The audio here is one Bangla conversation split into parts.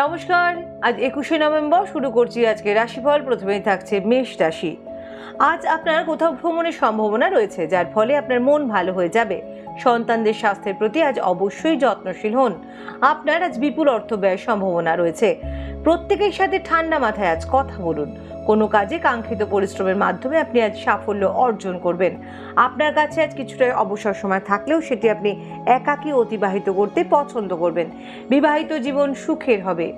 নমস্কার, আজ একুশে নভেম্বর শুরু করছি আজকে রাশিফল, প্রথমেই থাকছে মেষ রাশি। আজ আপনার কোথাও ভ্রমণের সম্ভাবনা রয়েছে, যার ফলে আপনার মন ভালো হয়ে যাবে। সন্তানদের স্বাস্থ্যের প্রতি আজ অবশ্যই যত্নশীল হন। আপনার আজ বিপুল অর্থ ব্যয়ের সম্ভাবনা রয়েছে। প্রত্যেকের সাথে ঠান্ডা মাথায় আজ কথা বলুন। কোনো কাজে কাঙ্ক্ষিত পরিশ্রমের মাধ্যমে আপনি আজ সাফল্য অর্জন করবেন। আপনার কাছে আজ কিছুটা অবসর সময় থাকলেও সেটি আপনি একাকী অতিবাহিত করতে পছন্দ করবেন। বিবাহিত জীবন সুখের হবে।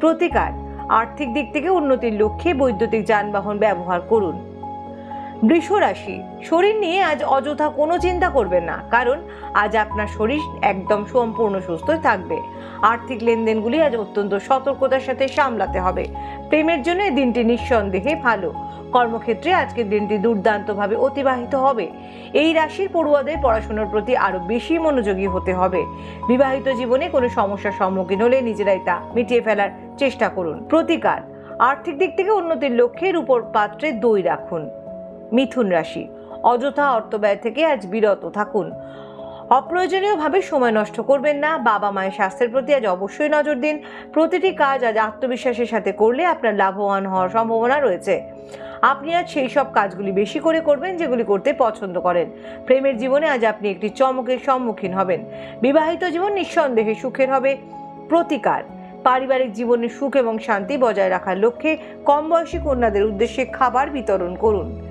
প্রতিকার, আর্থিক দিক থেকে উন্নতির লক্ষ্যে বৈদ্যুতিক যানবাহন ব্যবহার করুন। বৃষ রাশি। শরীর নিয়ে আজ অযথা কোনো চিন্তা করবেন না, কারণ আজ আপনার শরীর একদম সম্পূর্ণ সুস্থ থাকবে। আর্থিক লেনদেনগুলি আজ অত্যন্ত সতর্কতার সাথে সামলাতে হবে। প্রেমের জন্য দিনটি নিঃসন্দেহে ভালো। কর্মক্ষেত্রে আজকের দিনটি দুর্দান্তভাবে অতিবাহিত হবে। এই রাশির পড়ুয়াদের পড়াশোনার প্রতি আরও বেশি মনোযোগী হতে হবে। বিবাহিত জীবনে কোনো সমস্যার সম্মুখীন হলে নিজেরাই তা মিটিয়ে ফেলার চেষ্টা করুন। প্রতিকার, আর্থিক দিক থেকে উন্নতির লক্ষ্যের উপর পাত্রে দই রাখুন। মিথুন রাশি। অযথা অর্থব্যয় থেকে আজ বিরত থাকুন। অপ্রয়োজনীয়ভাবে সময় নষ্ট করবেন না। বাবা মায়ের স্বাস্থ্যের প্রতি আজ অবশ্যই নজর দিন। প্রতিটি কাজ আজ আত্মবিশ্বাসের সাথে করলে আপনার লাভবান হওয়ার সম্ভাবনা রয়েছে। আপনি আজ সেই সব কাজগুলি বেশি করে করবেন যেগুলি করতে পছন্দ করেন। প্রেমের জীবনে আজ আপনি একটি চমকের সম্মুখীন হবেন। বিবাহিত জীবন নিঃসন্দেহে সুখের হবে। প্রতিকার। পারিবারিক জীবনে সুখ এবং শান্তি বজায় রাখার লক্ষ্যে কম বয়সী কন্যাদের উদ্দেশ্যে খাবার বিতরণ করুন।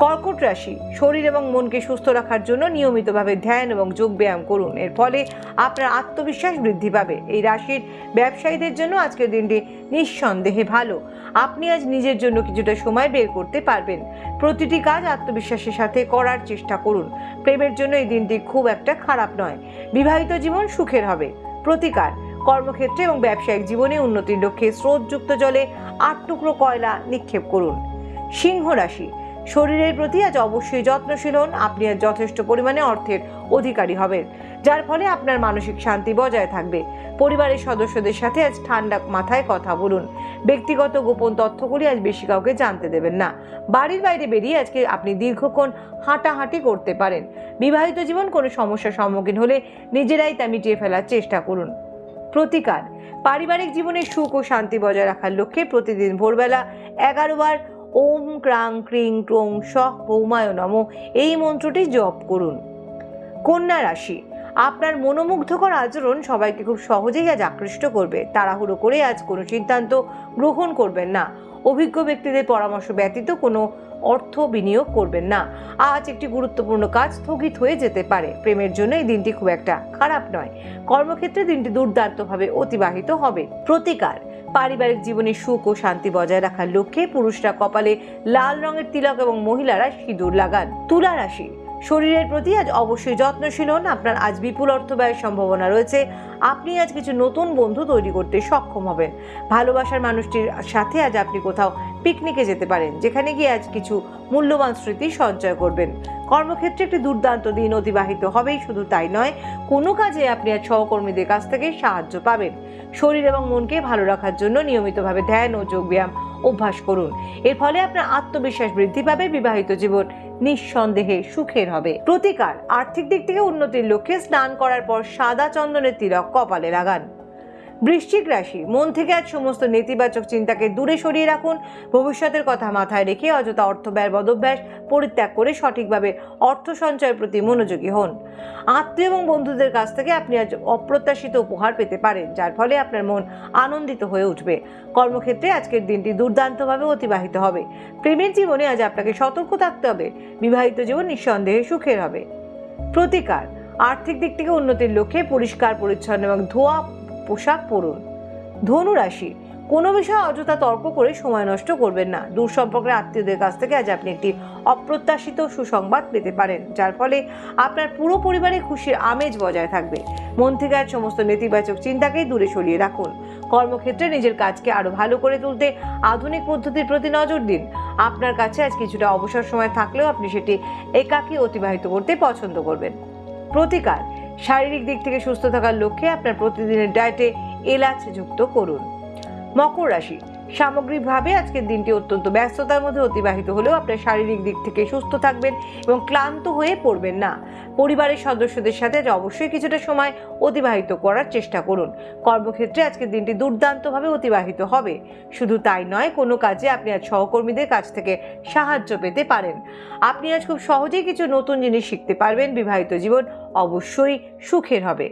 কর্কট রাশি, শরীর এবং মনকে সুস্থ রাখার জন্য নিয়মিতভাবে ধ্যান এবং যোগ ব্যায়াম করুন। এর ফলে আপনার আত্মবিশ্বাস বৃদ্ধি পাবে। এই রাশির ব্যবসায়ীদের জন্য আজকের দিনটি নিঃসন্দেহে ভালো। আপনি আজ নিজের জন্য কিছুটা সময় বের করতে পারবেন। প্রতিটি কাজ আত্মবিশ্বাসের সাথে করার চেষ্টা করুন। প্রেমের জন্য এই দিনটি খুব একটা খারাপ নয়। বিবাহিত জীবন সুখের হবে। প্রতিকার, কর্মক্ষেত্রে এবং ব্যবসায়িক জীবনে উন্নতির লক্ষ্যে স্রোতযুক্ত জলে আট টুকরো কয়লা নিক্ষেপ করুন। সিংহ রাশি শরীরের প্রতি আজ অবশ্যই যত্নশীল হন। আপনি আজ যথেষ্ট পরিমাণে অর্থের অধিকারী হবেন। যার ফলে আপনার মানসিক শান্তি বজায় থাকবে। পরিবারের সদস্যদের সাথে আজ ঠান্ডা মাথায় কথা বলুন। ব্যক্তিগত গোপন তথ্যগুলি আজ বেশি কাউকে জানতে দেবেন না। বাড়ির বাইরে বেরিয়ে আজকে আপনি দীর্ঘক্ষণ হাঁটাহাঁটি করতে পারেন। বিবাহিত জীবন কোনো সমস্যার সম্মুখীন হলে নিজেরাই তা মিটিয়ে ফেলার চেষ্টা করুন। প্রতিকার। পারিবারিক জীবনে সুখ ও শান্তি বজায় রাখার লক্ষ্যে প্রতিদিন ভোরবেলা এগারো বার ওম ক্রাং ক্রিং ক্রোং সহ পৌমায় নম। এই মন্ত্রটি জপ করুন। কন্যা রাশি, আপনার মনোমুগ্ধকর আচরণ সবাইকে খুব সহজেই আজ আকৃষ্ট করবে। তাড়াহুড়ো করে আজ কোনো সিদ্ধান্ত গ্রহণ করবেন না। অভিজ্ঞ ব্যক্তিদের পরামর্শ ব্যতীত কোনো অর্থ বিনিয়োগ করবেন না। আজ একটি গুরুত্বপূর্ণ কাজ স্থগিত হয়ে যেতে পারে। প্রেমের জন্য এই দিনটি খুব একটা খারাপ নয়। কর্মক্ষেত্রে দিনটি দুর্দান্তভাবে অতিবাহিত হবে। প্রতিকার পারিবারিক জীবনে সুখ ও শান্তি বজায় রাখার লক্ষ্যে পুরুষরা কপালে লাল রঙের তিলক এবং মহিলারা সিঁদুর লাগান। তুলা রাশি। শরীরের প্রতি আজ অবশ্যই যত্নশীল হন। আপনার আজ বিপুল অর্থ ব্যয়ের সম্ভাবনা রয়েছে। আপনি আজ কিছু নতুন বন্ধু তৈরি করতে সক্ষম হবেন। ভালোবাসার মানুষটির সাথে আজ আপনি কোথাও পিকনিকে যেতে পারেন, যেখানে গিয়ে আজ কিছু মূল্যবান স্মৃতি সঞ্চয় করবেন। কর্মক্ষেত্রে একটি দুর্দান্ত দিন অতিবাহিত হবেই, শুধু তাই নয়, কোনো কাজে আপনি আর সহকর্মীদের কাছ থেকে সাহায্য পাবেন। শরীর এবং মনকে ভালো রাখার জন্য নিয়মিতভাবে ধ্যান ও যোগব্যায়াম অভ্যাস করুন। এর ফলে আপনার আত্মবিশ্বাস বৃদ্ধি পাবে, বিবাহিত জীবন নিঃসন্দেহে সুখের হবে। প্রতিকার, আর্থিক দিক থেকে উন্নতির লক্ষ্যে স্নান করার পর সাদা চন্দনের তিলক কপালে লাগান। বৃশ্চিক রাশি। মন থেকে আজ সমস্ত নেতিবাচক চিন্তাকে দূরে সরিয়ে রাখুন। ভবিষ্যতের কথা মাথায় রেখে অযথা অর্থ ব্যয়ের বদভ্যাস পরিত্যাগ করে সঠিকভাবে অর্থ সঞ্চয়ের প্রতি মনোযোগী হন। আত্মীয় এবং বন্ধুদের কাছ থেকে আপনি আজ অপ্রত্যাশিত উপহার পেতে পারেন, যার ফলে আপনার মন আনন্দিত হয়ে উঠবে। কর্মক্ষেত্রে আজকের দিনটি দুর্দান্তভাবে অতিবাহিত হবে। প্রেমের জীবনে আজ আপনাকে সতর্ক থাকতে হবে। বিবাহিত জীবন নিঃসন্দেহে সুখের হবে। প্রতিকার। আর্থিক দিক থেকে উন্নতির লক্ষ্যে পরিষ্কার, পরিচ্ছন্ন এবং ধোয়া পোশাক পরুন। ধনু রাশি, কোনো বিষয়ে অযথা তর্ক করে সময় নষ্ট করবেন না। দূর সম্পর্কের আত্মীয়দের কাছ থেকে আজ আপনি একটি অপ্রত্যাশিত সুসংবাদ পেতে পারেন, যার ফলে আপনার পুরো পরিবারে খুশির আমেজ বজায় থাকবে। মন থেকে আজ সমস্ত নেতিবাচক চিন্তাকেই দূরে সরিয়ে রাখুন। কর্মক্ষেত্রে নিজের কাজকে আরও ভালো করে তুলতে আধুনিক পদ্ধতির প্রতি নজর দিন। আপনার কাছে আজ কিছুটা অবসর সময় থাকলেও আপনি সেটি একাকী অতিবাহিত করতে পছন্দ করবেন। প্রতিকার শারীরিক দিক থেকে সুস্থ থাকার লক্ষ্যে আপনার প্রতিদিনের ডায়েটে এলাচ যুক্ত করুন। মকর রাশি। সামগ্রিকভাবে আজকের দিনটি অত্যন্ত ব্যস্ততার মধ্যে অতিবাহিত হলেও আপনার শারীরিক দিক থেকে সুস্থ থাকবেন এবং ক্লান্ত হয়ে পড়বেন না। পরিবারের সদস্যদের সাথে অবশ্যই কিছুটা সময় অতিবাহিত করার চেষ্টা করুন। কর্মক্ষেত্রে আজকের দিনটি দুর্দান্তভাবে অতিবাহিত হবে। শুধু তাই নয়, কোনো কাজে আপনি আজ সহকর্মীদের কাছ থেকে সাহায্য পেতে পারেন। আপনি আজ খুব সহজেই কিছু নতুন জিনিস শিখতে পারবেন। বিবাহিত জীবন অবশ্যই সুখের হবে।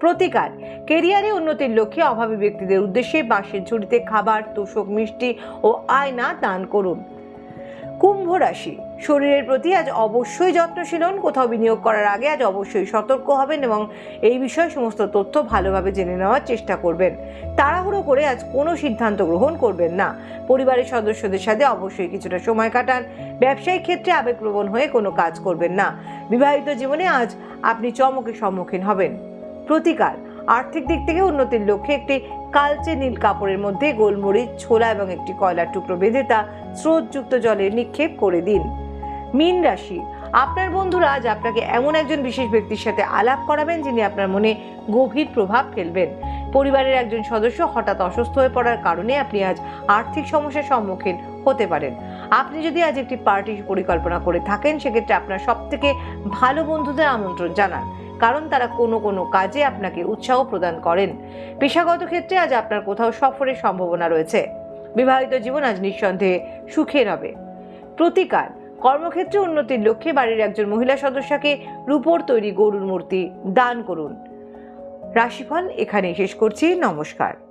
প্রতিকার, কেরিয়ারে উন্নতির লক্ষ্যে অভাবী ব্যক্তিদের উদ্দেশ্যে বাঁশের ঝুড়িতে খাবার, তোষক মিষ্টি ও আয়না দান করুন। কুম্ভ রাশি। শরীরের প্রতি আজ অবশ্যই যত্নশীল হন, কোথাও বিনিয়োগ করার আগে আজ অবশ্যই সতর্ক হবেন এবং এই বিষয়ে সমস্ত তথ্য ভালোভাবে জেনে নেওয়ার চেষ্টা করবেন। তাড়াহুড়ো করে আজ কোনো সিদ্ধান্ত গ্রহণ করবেন না। পরিবারের সদস্যদের সাথে অবশ্যই কিছুটা সময় কাটান। ব্যবসায়িক ক্ষেত্রে আবেগপ্রবণ হয়ে কোনো কাজ করবেন না। বিবাহিত জীবনে আজ আপনি চমকের সম্মুখীন হবেন। প্রতিকার। আর্থিক দিক থেকে উন্নতির লক্ষ্যে একটি কালচে নীল কাপড়ের মধ্যে গোলমরিচ, ছোলা এবং একটি কয়লার টুকরো বেঁধে তা স্রোতযুক্ত জলে নিক্ষেপ করে দিন। মীন রাশি, আপনার বন্ধুরা আজ আপনাকে এমন একজন বিশেষ ব্যক্তির সাথে আলাপ করাবেন যিনি আপনার মনে গভীর প্রভাব ফেলবেন। পরিবারের একজন সদস্য হঠাৎ অসুস্থ হয়ে পড়ার কারণে আপনি আজ আর্থিক সমস্যার সম্মুখীন হতে পারেন। আপনি যদি আজ একটি পার্টির পরিকল্পনা করে থাকেন, সেক্ষেত্রে আপনার সবথেকে ভালো বন্ধুদের আমন্ত্রণ জানান। কারণ তারা কোনো কোনো কাজে আপনাকে উৎসাহ প্রদান করেন। পেশাগত ক্ষেত্রে আজ আপনার কোথাও সফরের সম্ভাবনা রয়েছে। বিবাহিত জীবন আজ নিঃসন্দেহে সুখের হবে প্রতিকার, কর্মক্ষেত্রে উন্নতির লক্ষ্যে বাড়ির একজন মহিলা সদস্যকে রূপোর তৈরি গরুর মূর্তি দান করুন। রাশিফল এখানেই শেষ করছি। নমস্কার।